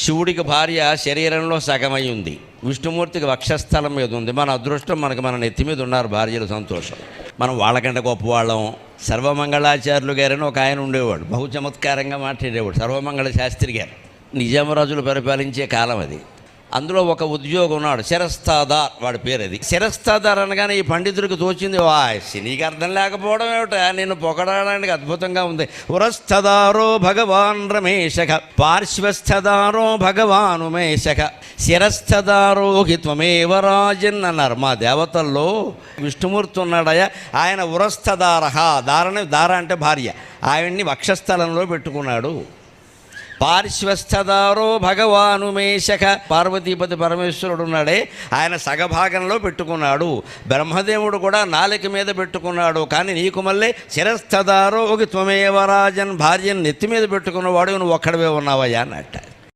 శివుడికి భార్య శరీరంలో సగమై ఉంది. విష్ణుమూర్తికి వక్షస్థలం మీద ఉంది. మన అదృష్టం మనకి మన నెత్తి మీద ఉన్నారు భార్యలు సంతోషం. మనం వాళ్ళకంటే గొప్పవాళ్ళం. సర్వమంగళాచార్యులు గారని ఒక ఆయన ఉండేవాడు. బహు చమత్కారంగా మాట్లాడేవాడు. సర్వమంగళ శాస్త్రి గారు. నిజామరాజులు పరిపాలించే కాలం అది. అందులో ఒక ఉద్యోగం ఉన్నాడు శిరస్తాదార్ వాడి పేరు అది శిరస్తాదార్ అనగానే ఈ పండితుడికి తోచింది వా నీకు అర్థం లేకపోవడం ఏమిటా? నేను పొగడడానికి అద్భుతంగా ఉంది. ఉరస్థదారో భగవాన్ రమేశక పార్శ్వస్థదారో భగవాను ఉమేశక శిరస్థదారో హి త్వమేవ రాజన్ అన్నారు. మా దేవతల్లో విష్ణుమూర్తి ఉన్నాడయ్యా ఆయన ఉరస్థదారహ దారనే దార అంటే భార్య. ఆయన్ని వక్షస్థలంలో పెట్టుకున్నాడు. పార్శ్వస్థదారో భగవాను మేషక పార్వతీపతి పరమేశ్వరుడు ఉన్నాడే ఆయన సగభాగంలో పెట్టుకున్నాడు. బ్రహ్మదేవుడు కూడా నాలిక మీద పెట్టుకున్నాడు. కానీ నీకు మళ్ళీ శిరస్థదారో ఒక త్వమేవరాజన్ భార్యను నెత్తి మీద పెట్టుకున్నవాడు నువ్వు ఒక్కడవే ఉన్నావయ్యా అన్నట్ట.